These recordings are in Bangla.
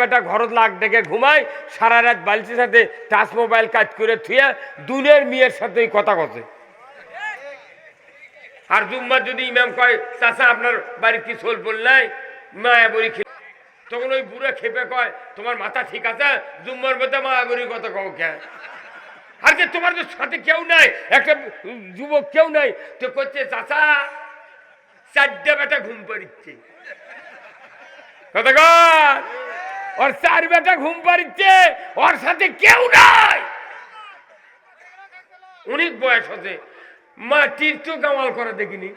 বেটা লাগ ডেকে ঘুমায় সারা রাত সাথে টাচ মোবাইল কাজ করে থুয়ে মেয়ের সাথে কথা আর জুম্মার যদি কয়, চাচা, আপনার সোল তখন ওই বুড়ো খেপে কয়, তোমার মাথা ঠিক আছে? জুম্মার মধ্যে মায়া কথা কও আর যে তোমার তো সাথে কেউ নাই, একটা যুবক কেউ নাই, তো করছে চাচা, চারটে বেটা ঘুম পাড়িচ্ছে। কথা ওর চার বেটা ঘুম পাড়িচ্ছে, ওর সাথে কেউ নাই। অনেক বয়স হচ্ছে। মাটির তো গামাল করা দেখিনি।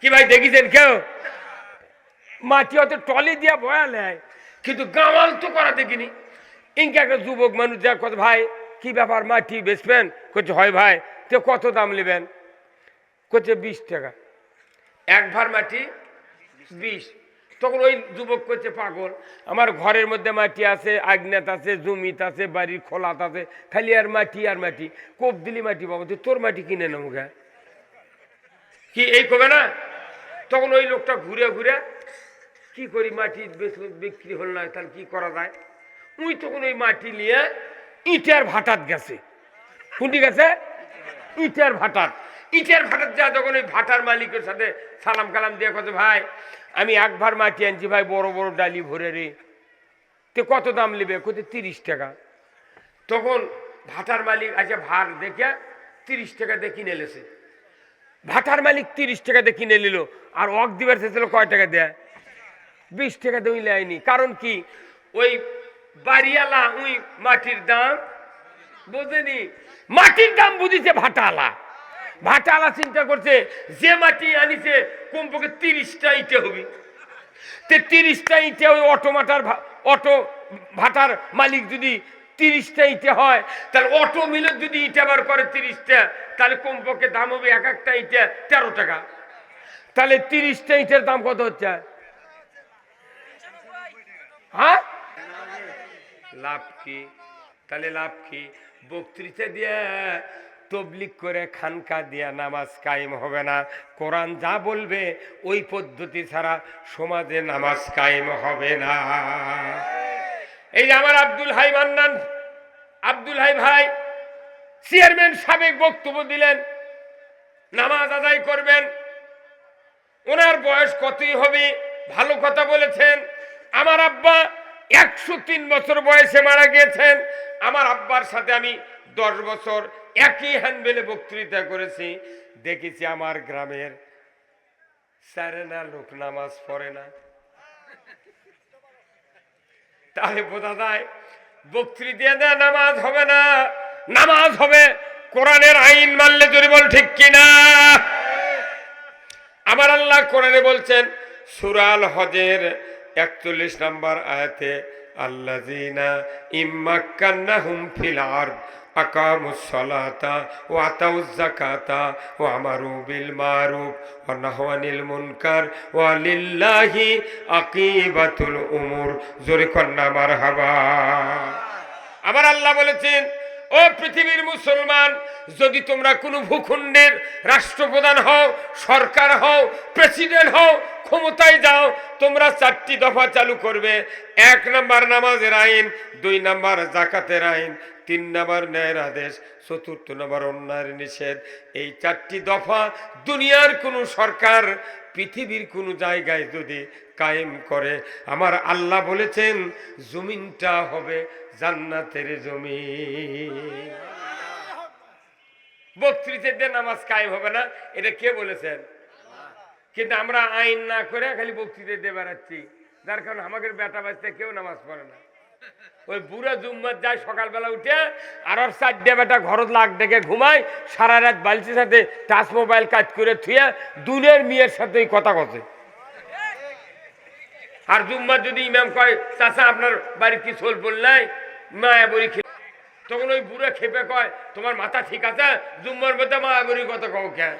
কি ভাই দেখিছেন কেউ? মাটি হয়তো টলি দিয়া বয়া নেয়, কিন্তু গামাল তো করা দেখিনি। ইনকে একটা যুবক মানুষ যা কত, ভাই, কি ব্যাপার মাটি বেচবেন? করছে হয় ভাই, তো কত দাম নেবেন? করছে বিশ টাকা। এক ভার মাটি বিশ। তখন ওই যুবক করছে পাগল, আমার ঘরের মধ্যে মাটি আছে আগ্নেত আছে, জমিত আছে, বাড়ির খোলাত আছে, খালি আর মাটি আর মাটি। কোপ দিলি মাটি পাবো তোর মাটি কিনে নেব গা। কি, এই কবে না? তখন ওই লোকটা ঘুরে ঘুরে, কি করি, মাটি বিক্রি হল না, তাহলে কি করা যায়? উই তখন ওই মাটি নিয়ে ইটের ভাটাত গেছে। কোনটি গেছে? ইটের ভাটার ইটের ভাটার যা, যখন ওই ভাটার মালিকের সাথে সালাম কালাম দিয়ে কত ভাই আমি এক ভার মাটি আনছি, ভাই, বড় বড় ডালি ভরে রে। তে কত দাম নেবে? কত তিরিশ টাকা। তখন ভাটার মালিক আছে ভার দেখে তিরিশ টাকা দিয়ে কিনে ভাটার মালিক তিরিশ টাকা দিয়ে কিনে নিল, আর অক দিবার চেয়েছিল কয় টাকা দেয়? বিশ টাকা দিয়ে লাইনি। কারণ কি? ওই বাড়িয়ালা ওই মাটির দাম বোঝেনি। মাটির দাম বুঝিছে ভাটালা ভাটালা চিন্তা করছে, যে মাটি আনিছে কমপক্ষে তিরিশটা ইটে হবে। তে তিরিশটা ইটে ওই অটো মাটার অটো ভাটার মালিক যদি তিরিশটা ইটে হয়, তাহলে অটো মিলের যদি ইটে বার করে তিরিশটা, তাহলে কমপক্ষে দাম হবে এক একটা ইটে তেরো টাকা। তাহলে তিরিশটা ইটের দাম কত হচ্ছে? হ্যাঁ? লাভ কি? তাহলে লাভ কি? বক্তৃতা দিয়ে তবলিক করে খানকা দিয়া নামাজ কায়েম হবে না। কোরআন যা বলবে, ওই পদ্ধতি ছাড়া সমাজে নামাজ কায়েম হবে না। এই যে আমার আব্দুল হাই মান্নান, আব্দুল হাই ভাই, চেয়ারম্যান সাবেক বক্তব্য দিলেন, নামাজ আদায় করবেন, ওনার বয়স কতই হবে? ভালো কথা বলেছেন। আমার আব্বা একশো তিন বছর বয়সে মারা গিয়েছেন। আমার আব্বার সাথে আমি দশ বছর একই হ্যান্ডবেলে বক্তৃতা করেছি। দেখেছি আমার গ্রামের সারে না, লোক নামাজ পড়ে না। তাহলে বোঝা যায় বক্তৃতা দেয় নামাজ হবে না। নামাজ হবে, কোরআনের আইন মানলে যদি বল ঠিক কিনা? আমার আল্লাহ কোরআনে বলছেন, সুরাল হজের একচল্লিশ নম্বর আয়াতে, আল্লাযীনা ইম্মাক্কান্নাহুম ফিল আরদ। আকামুস সালাতা ওয়া আতাউজ যাকাতা ওয়া আমারু বিল মারুফ ওয়া নাহাউ আনিল মুনকার ওয়া লিল্লাহি আকিবাতুল উমুর। জোরে কন্না মারহাবা। আমার আল্লাহ বলেছেন, ও পৃথিবীর মুসলমান, যদি তোমরা কোনো ভূখণ্ডের রাষ্ট্রপ্রধান হও, সরকার হও, প্রেসিডেন্ট হও, ক্ষমতায় যাও, তোমরা চারটি দফা চালু করবে। এক নাম্বার নামাজের আইন, দুই নাম্বার জাকাতের আইন তিন নাম্বার ন্যায়ের আদেশ, চতুর্থ নাম্বার অন্যায়ের নিষেধ। এই চারটি দফা দুনিয়ার কোনো সরকার, পৃথিবীর কোনো জায়গায় যদি কায়েম করে। আমার আল্লাহ বলেছেন, জমিনটা হবে জান্নাতের জমিন। বক্তৃতাদের নামাজ কায়েম হবে না, এটা কে বলেছেন? কিন্তু আমরা আইন না করে খালি বক্তৃতা দিয়ে বেড়াচ্ছি। যার কারণে আমাদের বেটা বাচ্চা কেউ নামাজ পড়ে না। ওই বুড়া জুম্মার যায় সকালবেলা উঠে, আর ওর চারটে বেটা ঘরত লাগ ডেকে ঘুমায়, সারা রাত বালিশের সাথে টাচ মোবাইল কাজ করে থুয়ে দুনের মেয়ের সাথে কথা কথে আর জুম্মার যদি ইমাম কয়, চাচা, আপনার বাড়ির কি সোল বল নাই? মায়া খেয়ে তখন ওই বুড়ো খেপে কয়, তোমার মাথা ঠিক আছে? জুম্মার মধ্যে মায়া বড়ির কথা কও কে?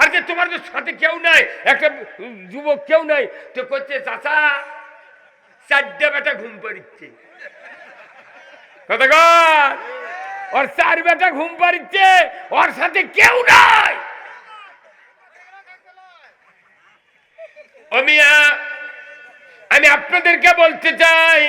আর যে তোমার তো সাথে কেউ নাই, একটা যুবক কেউ নাই। তো করছে চাচা চারটে বেটা ঘুম পাড়িচ্ছে। ওর চার বেটা ঘুম পাড়িচ্ছে, ওর সাথে কেউ নাই। আমি আপনাদেরকে বলতে চাই,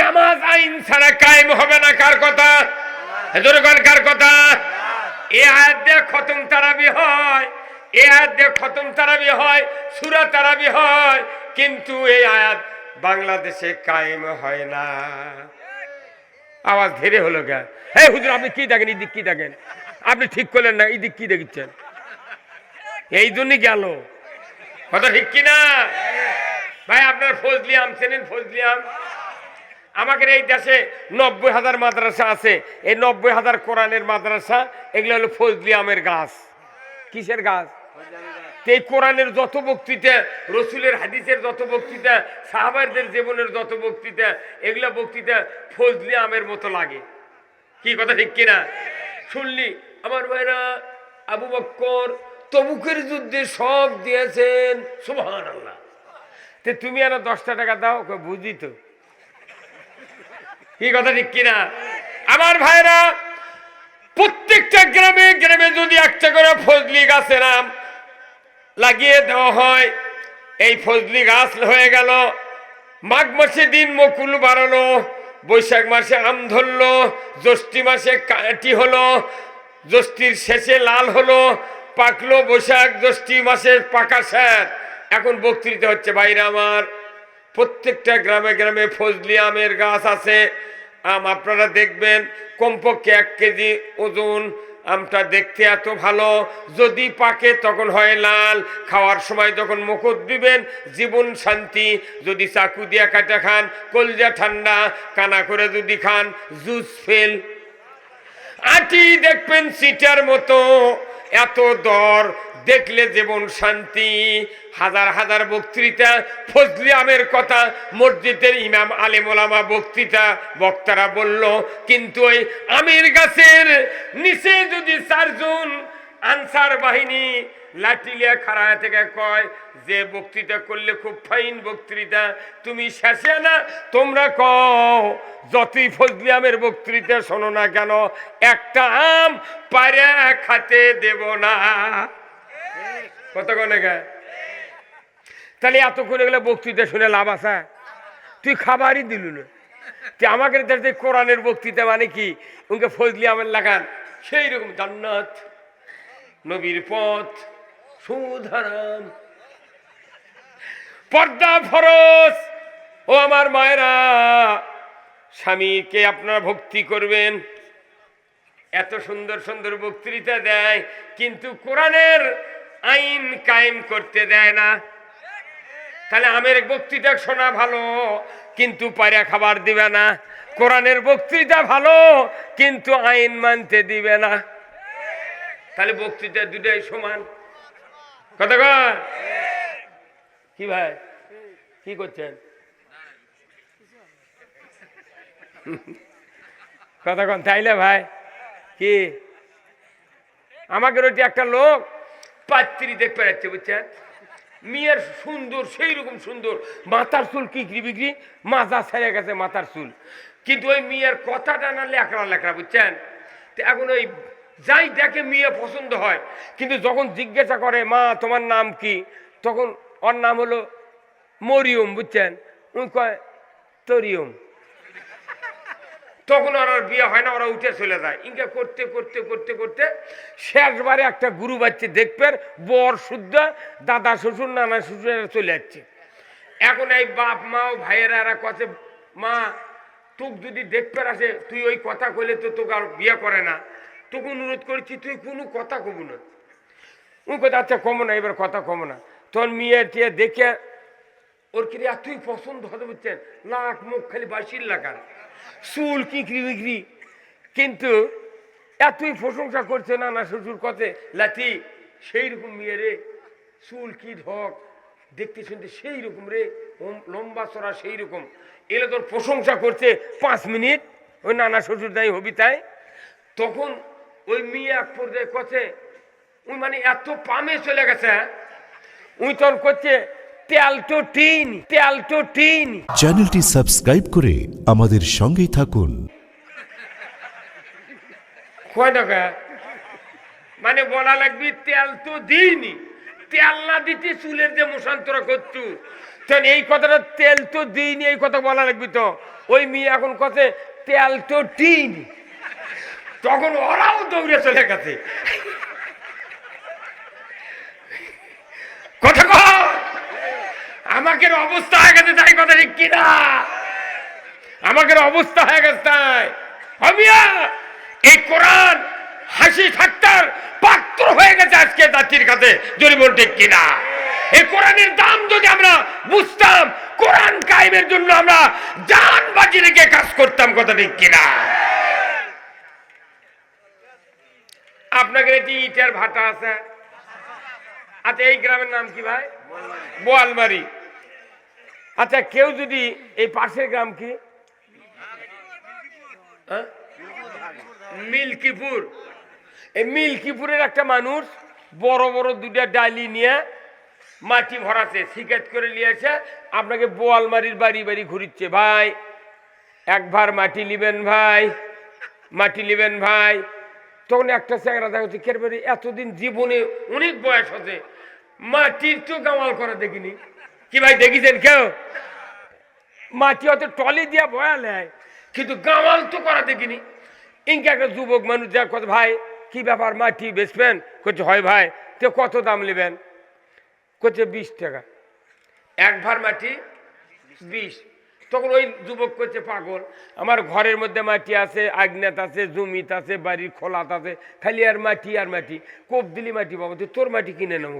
নামাজ আইন ছাড়া কায়েম হবে না, কার কথা? জোরগণ কার কথা? এ আয়াত দিয়ে খতম তারাবি হয়, এ আয়াত দিয়ে খতম তারাবি হয়, সুরা তারাবি হয়, কিন্তু এই আয়াত বাংলাদেশে কায়েম হয় না। আওয়াজ ধীরে হলো কে হ্যাঁ হুজুর, আপনি কি দেখেন? এই দিক কি দেখেন? আপনি ঠিক করলেন না, এই দিক কি দেখছেন? এই জন্যই গেল। কথা ঠিক কিনা ভাই, আপনার ফজলি আম, চেনেন ফজলি আম? আমাদের এই দেশে নব্বই হাজার মাদ্রাসা আছে। এই নব্বই হাজার কোরআনের মাদ্রাসা, এগুলো হলো ফজলি আমের গাছ। কিসের গাছ? এই কোরআনের যত বক্তৃতা, রসুলের হাদিসের যত বক্তৃতা সাহাবারদের জীবনের যত বক্তৃতা, এগুলা বক্তৃতা ফজলি আমের মতো লাগে। কি কথা ঠিক কিনা? শুনলি, আমার ভাইরা আবু বক্কর তবুকের যুদ্ধে সব দিয়েছেন সুবহান আল্লাহ তে তুমি আর দশটা টাকা দাও বুঝি তো। কি কথা ঠিক কিনা? আমার ভাইরা, প্রত্যেকটা গ্রামে গ্রামে যদি একটা করে ফজলি গাছের আম লাগিয়ে দেওয়া হয়। এই ফজলি গাছ হয়ে গেল। মাঘ মাসে দিন মকুল বাড়ানো বৈশাখ মাসে আম ধরলো, জ্যৈষ্ঠী মাসে কাটি হলো, জ্যৈষ্ঠীর শেষে লাল হলো, পাকলো বৈশাখ, জ্যৈষ্ঠী মাসে পাকা স্যার। এখন বক্তৃতা হচ্ছে বাইরে আমার, প্রত্যেকটা গ্রামে গ্রামে ফজলি আমের গাছ আছে। আম আপনারা দেখবেন, কমপক্ষে এক কেজি ওজন আমটা দেখতে এত ভালো, যদি পাকে তখন হয় লাল। খাওয়ার সময় যখন মুখত দিবেন, জীবন শান্তি। যদি চাকু দিয়া কাটা খান, কলজা ঠান্ডা, কানা করে যদি খান, জুস ফেল। আটি দেখবেন সিটার মতো, এত দর দেখলে জীবন শান্তি। হাজার হাজার বক্তৃতা, ফজলি আমের কথা, মসজিদের ইমাম আলেমোলামা বক্তৃতা, বক্তারা বলল, কিন্তু ওই আমের গাছের নিচে যদি চারজন আনসার বাহিনী লাঠিলিয়া খাড়া থেকে কয়, যে বক্তৃতা করলে খুব ফাইন বক্তৃতা, তুমি শেষে না? তোমরা কও, যতই ফজলি আমের বক্তৃতা শোনো না কেন, একটা আম পারে খাতে দেব না। কত কনে তাহলে এতক্ষণ এগুলো বক্তৃতা শুনে লাভ আছে? তুই খাবারই দিলু না। তুই আমাকে কোরআনের বক্তৃতা মানে কি? উনকে ফজলি আমের লাগান। সেই রকম জান্নাত, নবীর পথ সুধারাম পর্দা ফরস ও আমার মায়েরা, স্বামীকে আপনারা ভক্তি করবেন। এত সুন্দর সুন্দর বক্তৃতা দেয়, কিন্তু কোরআনের আইন কায়েম করতে দেয় না। তাহলে আমের বক্তৃতা শোনা ভালো, কিন্তু পায়রা খাবার দিবে না। কোরআনের বক্তৃতা ভালো, কিন্তু আইন মানতে দিবে না। তাহলে বক্তৃতা দুটাই সমান। কথা কি ভাই? কি করছেন? কথা কন, তাইলে ভাই, কি? আমাকে রয়েছে একটা লোক পাত্রী দেখতে যাচ্ছে বুঝছেন? মেয়ের সুন্দর সেই রকম সুন্দর। মাথার চুল কিকরি বিক্রি মাজা ছেড়ে গেছে মাথার চুল। কিন্তু ওই মেয়ের কথাটা না লেখরা লেখরা বুঝছেন? তো এখন ওই যাই দেখে মেয়ে পছন্দ হয়, কিন্তু যখন জিজ্ঞাসা করে, মা, তোমার নাম কি? তখন ওর নাম হলো মরিয়ম, বুঝছেন? কয়, তরিয়ম। তখন ওর আর বিয়ে হয় না, ওরা উঠে চলে যায়। ইনকা করতে করতে করতে করতে শেষবারে একটা গুরু বাচ্চা দেখবেন বর শুদ্ধ, দাদা শ্বশুর, নানা শ্বশুর চলে যাচ্ছে। এখন এই বাপ মা ও ভাইয়েরা এরা কাছে, মা, তোকে যদি দেখতে আসে, তুই ওই কথা কইলে তো তোকে আর বিয়ে করে না। তোকে অনুরোধ করছি, তুই কোনো কথা কব না। ও কথা আচ্ছা কমো না, এবার কথা কমো না। তোর মেয়ে টিয়ে দেখে, ওর কি তুই পছন্দ হতে বুঝছেন? লাখ মুখ খালি বাসির লাগান চুল কিকরি বিক্রি। কিন্তু এতই প্রশংসা করছে না না শ্বশুর কথে লাথি সেই রকম মেয়ে রে, চুল কি ঢক, দেখতে শুনতে সেই রকম রে লম্বা চড়া সেই রকম এলে তোর প্রশংসা করছে পাঁচ মিনিট, ওই নানা শ্বশুর দায়ী হবি তাই। তখন ওই মেয়ে এক পর্যায়ে কথে ওই মানে এত পামে চলে গেছে হ্যাঁ? উই তখন করছে তেল তো টিন তেল টিন। চ্যানেলটি সাবস্ক্রাইব করে আমাদের সঙ্গেই থাকুন। মানে বলা লাগবে তেল তো দিইনি। তেল না দিতে চুলের যে মশান্তরা করছু তখন এই কথাটা তেল তো দিইনি এই কথা বলা লাগবে তো। ওই মেয়ে এখন কথা তেল তো টিন। তখন ওরাও দৌড়ে চলে গেছে কথা কহ আমাকে অবস্থা হয়ে গেছে তাই কথা ঠিক কিনা? আমাকে অবস্থা হয়ে গেছে তাই। হমিয়া এই কোরআন হাসি ঠাট্টার পাত্র হয়ে গেছে আজকে জাতির কাছে যদি বল ঠিক কিনা? এই কোরআনের দাম যদি আমরা বুঝতাম কোরআন কায়েমের জন্য আমরা জান বাজি রেখে কাজ করতাম কথা ঠিক কিনা? আপনাকে এটি ইটের ভাটা আছে আচ্ছা এই গ্রামের নাম কি ভাই? বোয়ালমারি আচ্ছা কেউ যদি এই পাশের গ্রাম কি হ্যাঁ? মিল্কিপুর। এই মিল্কিপুরের একটা মানুষ বড় বড় দুটা ডালি নিয়ে মাটি ভরাছে শিকায়ত করে নিয়েছে আপনাকে বোয়ালমারির বাড়ি বাড়ি ঘুরিচ্ছে। ভাই এক ভার মাটি নিবেন ভাই, মাটি নিবেন ভাই। তখন একটা চ্যাংরা দেখা হচ্ছে কেরবারি, এতদিন জীবনে অনেক বয়স হচ্ছে মাটির তো গামাল করা দেখিনি। কি ভাই দেখিছেন কেউ? মাটি হয়তো টলি দিয়া বয়া নেয় কিন্তু গামাল তো করা দেখিনি। ইনকে একটা যুবক মানুষ যা কত ভাই, কি ব্যাপার মাটি বেচবেন? করছে হয় ভাই, তো কত দাম নেবেন? করছে বিশ টাকা। এক ভার মাটি, বিশ। তখন ওই যুবক করছে পাগল, আমার ঘরের মধ্যে মাটি আছে আগ্নেত আছে, জমিত আছে, বাড়ির খোলাত আছে, খালি আর মাটি আর মাটি। কোপ দিলি মাটি বাবা তুই তোর মাটি কিনে নেব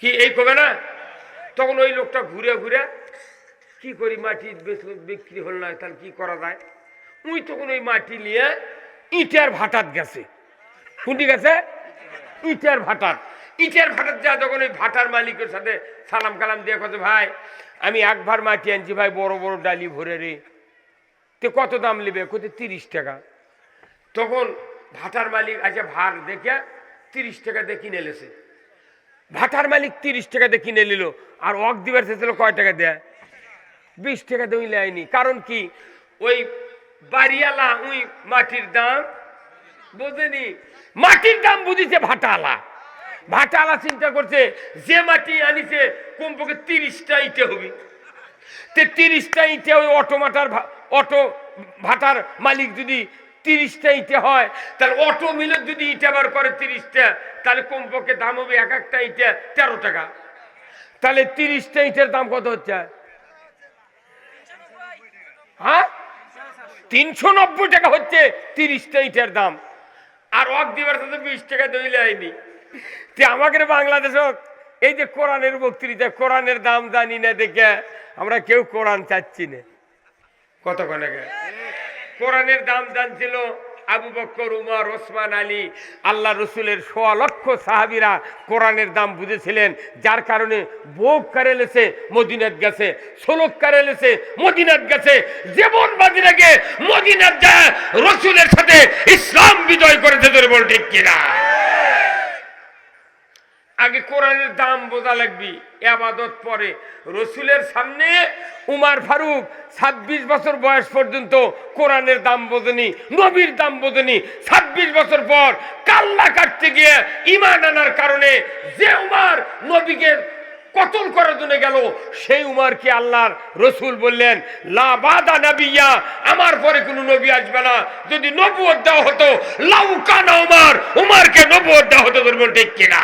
কি, এই কবে না? তখন ওই লোকটা ঘুরে ঘুরে, কি করি মাটি বিক্রি হল না, তাহলে কি করা যায়? উই তখন ওই মাটি নিয়ে ইটের ভাটাত গেছে। কোনটি গেছে? ইটের ভাটাত। ইটের ভাটাত যা যখন ওই ভাটার মালিকের সাথে সালাম কালাম দিয়ে কত ভাই, আমি এক ভার মাটি আনছি, ভাই, বড় বড় ডালি ভরে রে। তো কত দাম নেবে? কত তিরিশ টাকা। তখন ভাটার মালিক আছে ভার দেখে তিরিশ টাকা দিয়ে কিনে ভাটার মালিক তিরিশ টাকা দিয়ে কিনে নিল, আর অক দিবার চেয়েছিল কয় টাকা দেয়? বিশ টাকা দিয়ে নেয়নি কারণ কি? ওই বাড়িয়ালা উই মাটির দাম বোঝেনি। মাটির দাম বুঝিছে ভাটালা ভাটালা চিন্তা করছে, যে মাটি আনিছে কমপক্ষে তিরিশটা ইটে হবে। তে তিরিশটা ইটে ওই অটো মাটার অটো ভাটার মালিক যদি তিরিশটা ইটে হয়, তাহলে অটো মিলের যদি ইটে বার করে তিরিশটা, তাহলে কমপক্ষে দাম হবে এক একটা ইটে তেরো টাকা। তাহলে তিরিশটা ইটের দাম কত হচ্ছে? হ্যাঁ? তিনশো নব্বই টাকা হচ্ছে তিরিশটা ইটের দাম। আর অক দিবার সাথে বিশ টাকা দইলে আইনি তে আমাদের বাংলাদেশ এই যে কোরআনের বক্তৃতা, কোরআনের দাম জানি না দেখে আমরা কেউ কোরআন চাচ্ছি না। কত কনাকে কোরআনের দাম জানছিল আবু বক্কর, উমর, ওসমান, আলী। আল্লাহ রসুলের সোয়া লক্ষ সাহাবিরা কোরআনের দাম বুঝেছিলেন, যার কারণে বোক কারেলেছে মদিনাত গেছে। সোলক কারেলেছে মদিনাত গেছে। জীবন বাজিরাকে মদিনাত যায়, রসুলের সাথে ইসলাম বিজয় করেছে তোর বল ঠিক কিনা? আগে কোরআনের দাম বোঝা লাগবি আবাদত পরে। রসুলের সামনে উমার ফারুক ছাব্বিশ বছর বয়স পর্যন্ত কোরআনের দাম বোঝেনি, নবীর দাম বোঝেনি। ছাব্বিশ বছর পর কাল্লা কাটতে গিয়ে ইমান আনার কারণে যে উমার নবীকে কতল করার জন্য গেল, সেই উমারকে আল্লাহর রসুল বললেন, লা বাদা নাবিয়া, আমার পরে কোনো নবী আসবে না। যদি নবুয়ত দেওয়া হতো, লাউ কানা উমার, উমারকে নবুয়ত দেওয়া হতো ঠিক কিনা?